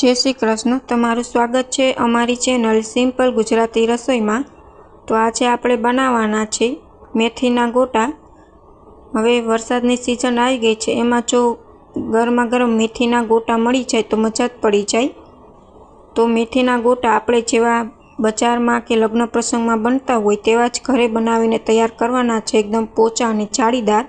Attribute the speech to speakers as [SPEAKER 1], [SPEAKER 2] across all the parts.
[SPEAKER 1] જય શ્રી કૃષ્ણ. તમારું સ્વાગત છે અમારી ચેનલ સિમ્પલ ગુજરાતી રસોઈમાં. તો આજે આપણે બનાવવાના છે મેથીના ગોટા. હવે વરસાદની સિઝન આવી ગઈ છે. એમાં જો ગરમા ગરમ મેથીના ગોટા મળી જાય તો મજા જ પડી જાય. તો મેથીના ગોટા આપણે જેવા બજારમાં કે લગ્ન પ્રસંગમાં બનતા હોય તેવા જ ઘરે બનાવીને તૈયાર કરવાના છે. એકદમ પોચા અને જાળીદાર.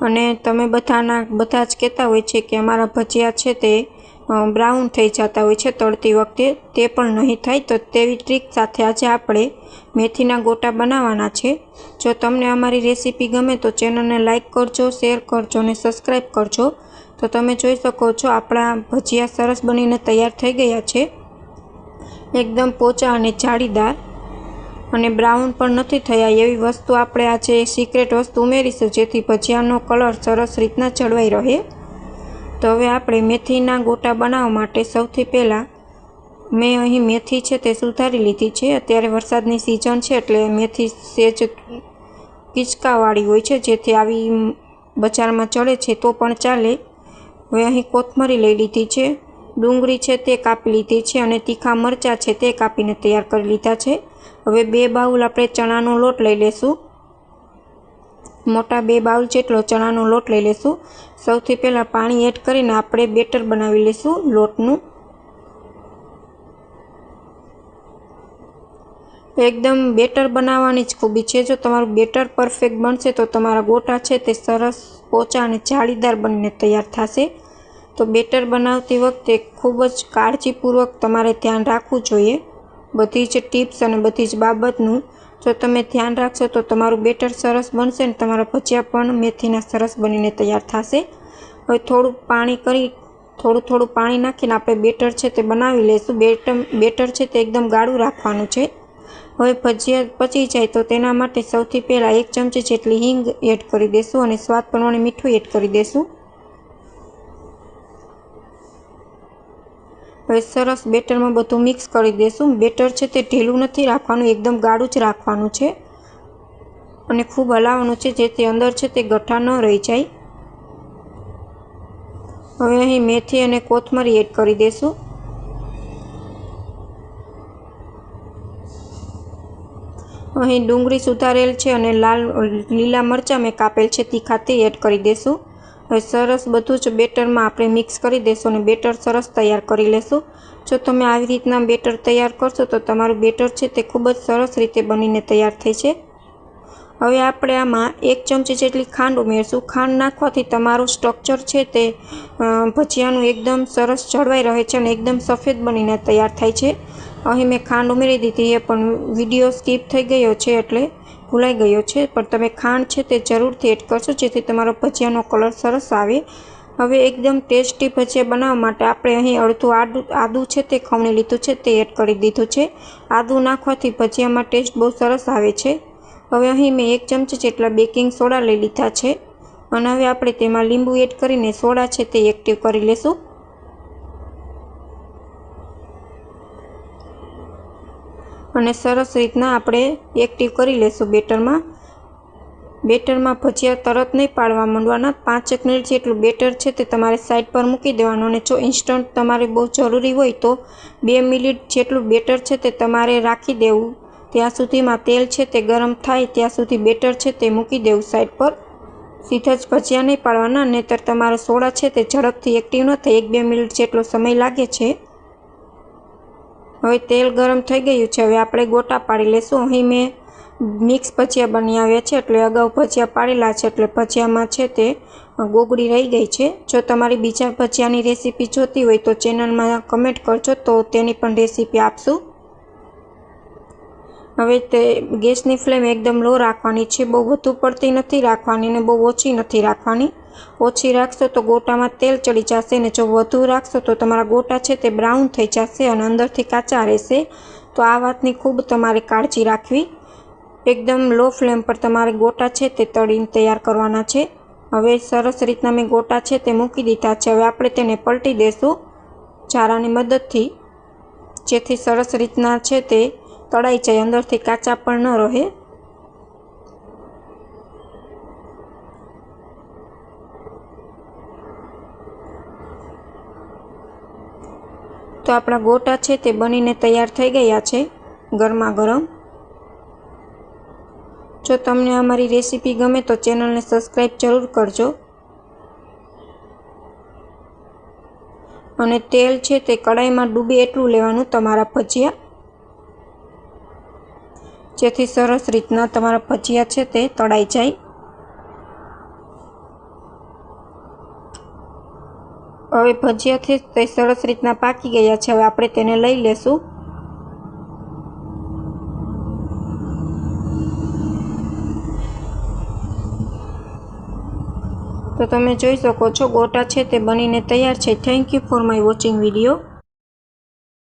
[SPEAKER 1] અને તમે બધાના, બધા જ કહેતા હોય છે કે અમારા ભજીયા છે તે બ્રાઉન થઈ જતા હોય છે તળતી વખતે, તે પણ નહીં થાય. તો તેવી ટ્રીક સાથે આજે આપણે મેથીના ગોટા બનાવવાના છે. જો તમને અમારી રેસીપી ગમે તો ચેનલને લાઇક કરજો, શેર કરજો અને સબસ્ક્રાઈબ કરજો. તો તમે જોઈ શકો છો આપણા ભજીયા સરસ બનીને તૈયાર થઈ ગયા છે. એકદમ પોચા અને જાળીદાર અને બ્રાઉન પણ નથી થયા. એવી વસ્તુ આપણે આજે સિક્રેટ વસ્તુ ઉમેરીશું જેથી ભજીયાનો કલર સરસ રીતના જળવાઈ રહે. તો હવે આપણે મેથીના ગોટા બનાવવા માટે સૌથી પહેલાં મેં અહીં મેથી છે તે સુધારી લીધી છે. અત્યારે વરસાદની સિઝન છે એટલે મેથી સેજ કિચકાવાળી હોય છે, જેથી આવી બજારમાં ચડે છે તો પણ ચાલે. હવે અહીં કોથમરી લઈ લીધી છે. ડુંગળી છે તે કાપી લીધી છે અને તીખા મરચાં છે તે કાપીને તૈયાર કરી લીધા છે. હવે બે બાઉલ આપણે ચણાનો લોટ લઈ લેશું. મોટા બે બાઉલ જેટલો ચણાનો લોટ લઈ લેશું. સૌથી પહેલાં પાણી એડ કરીને આપણે બેટર બનાવી લઈશું લોટનું. એકદમ બેટર બનાવવાની જ ખૂબી છે. જો તમારું બેટર પરફેક્ટ બનશે તો તમારા ગોટા છે તે સરસ પોચા અને જાળીદાર બનીને તૈયાર થશે. તો બેટર બનાવતી વખતે ખૂબ જ કાળજીપૂર્વક તમારે ધ્યાન રાખવું જોઈએ. બધી જ ટિપ્સ અને બધી જ બાબતનું જો તમે ધ્યાન રાખશો તો તમારું બેટર સરસ બનશે અને તમારા ભજીયા પણ મેથીના સરસ બનીને તૈયાર થશે. હવે થોડું પાણી કરી, થોડું થોડું પાણી નાખીને આપણે બેટર છે તે બનાવી લઈશું. બેટર બેટર છે તે એકદમ ગાળું રાખવાનું છે. હવે ભજીયા પચી જાય તો તેના માટે સૌથી પહેલાં એક ચમચી જેટલી હિંગ એડ કરી દઈશું અને સ્વાદ પ્રમાણે મીઠું એડ કરી દઈશું હવે સરસ બેટરમાં બધું મિક્સ કરી દઈશું બેટર છે તે ઢીલું નથી રાખવાનું, એકદમ ગાળું જ રાખવાનું છે. અને ખૂબ હલાવવાનું છે, જેથી અંદર છે તે ગઠ્ઠા ન રહી જાય. હવે અહીં મેથી અને કોથમરી એડ કરી દઈશું અહીં ડુંગળી સુધારેલ છે અને લાલ, લીલા મરચાં મેં કાપેલ છે, તીખા તે એડ કરી દઈશું હવે સરસ બધું જ બેટરમાં આપણે મિક્સ કરી દઈશું અને બેટર સરસ તૈયાર કરી લેશું. જો તમે આવી રીતના બેટર તૈયાર કરશો તો તમારું બેટર છે તે ખૂબ જ સરસ રીતે બનીને તૈયાર થઈ છે. હવે આપણે આમાં એક ચમચી જેટલી ખાંડ ઉમેરશું. ખાંડ નાખવાથી તમારું સ્ટ્રક્ચર છે તે ભજીયાનું એકદમ સરસ જળવાઈ રહે છે અને એકદમ સફેદ બનીને તૈયાર થાય છે. અહીં મેં ખાંડ ઉમેરી દીધી, એ પણ વીડિયો સ્કીપ થઈ ગયો છે એટલે ભૂલાઈ ગયો છે. પણ તમે ખાંડ છે તે જરૂરથી એડ કરશો, જેથી તમારો ભજીયાનો કલર સરસ આવે. હવે એકદમ ટેસ્ટી ભજીયા બનાવવા માટે આપણે અહીં અડધું આદું આદું છે તે ખમણી લીધું છે, તે એડ કરી દીધું છે. આદું નાખવાથી ભજીયામાં ટેસ્ટ બહુ સરસ આવે છે. હવે અહીં મેં એક ચમચી જેટલા બેકિંગ સોડા લઈ લીધા છે. અને હવે આપણે તેમાં લીંબુ એડ કરીને સોડા છે તે એક્ટિવ કરી લેશું. અને સરસ રીતના આપણે એક્ટિવ કરી લેશું બેટરમાં. બેટરમાં ભજીયા તરત નહીં પાડવા માંડવાના. પાંચેક મિનિટ જેટલું બેટર છે તે તમારે સાઈડ પર મૂકી દેવાનું. અને જો ઇન્સ્ટન્ટ તમારે બહુ જરૂરી હોય તો બે મિનિટ જેટલું બેટર છે તે તમારે રાખી દેવું. ત્યાં સુધીમાં તેલ છે તે ગરમ થાય ત્યાં સુધી બેટર છે તે મૂકી દેવું સાઈડ પર. સીધા જ ભજીયા નહીં પાડવાના. નહીંતર તમારા સોડા છે તે ઝડપથી એક્ટિવ ન થાય. એક બે મિનિટ જેટલો સમય લાગે છે. હવે તેલ ગરમ થઈ ગયું છે. હવે આપણે ગોટા પાડી લઈશું અહીં મેં મિક્સ ભજીયા બની આવ્યા છે એટલે અગાઉ ભજીયા પાડેલા છે એટલે ભજીયામાં છે તે ગોગડી રહી ગઈ છે. જો તમારી બીજા ભજીયાની રેસીપી જોતી હોય તો ચેનલમાં કમેન્ટ કરજો તો તેની પણ રેસીપી આપશું. હવે તે ગેસની ફ્લેમ એકદમ લો રાખવાની છે. બહુ વધુ પડતી નથી રાખવાની ને બહુ ઓછી નથી રાખવાની. ઓછી રાખશો તો ગોટામાં તેલ ચડી જશે અને જો વધુ રાખશો તો તમારા ગોટા છે તે બ્રાઉન થઈ જશે અને અંદરથી કાચા રહેશે. તો આ વાતની ખૂબ તમારે કાળજી રાખવી. એકદમ લો ફ્લેમ પર તમારે ગોટા છે તે તળીને તૈયાર કરવાના છે. હવે સરસ રીતના મેં ગોટા છે તે મૂકી દીધા છે. હવે આપણે તેને પલટી દઈશું ચારાની મદદથી. જેથી સરસ રીતના છે તે તળાઈ જાય, અંદરથી કાચા પણ ન રહે. તો આપણા ગોટા છે તે બનીને તૈયાર થઈ ગયા છે, ગરમા ગરમ. જો તમને અમારી રેસીપી ગમે તો ચેનલને સબસ્ક્રાઈબ જરૂર કરજો. અને તેલ છે તે કડાઈમાં ડૂબે એટલું લેવાનું તમારા ભજીયા. જેથી સરસ રીતના તમારા ભજીયા છે તે તળાઈ જાય. હવે ભજીયાથી તે સરસ રીતના પાકી ગયા છે. હવે આપણે તેને લઈ લેશું. તો તમે જોઈ શકો છો, ગોટા છે તે બનીને તૈયાર છે. Thank you for my watching video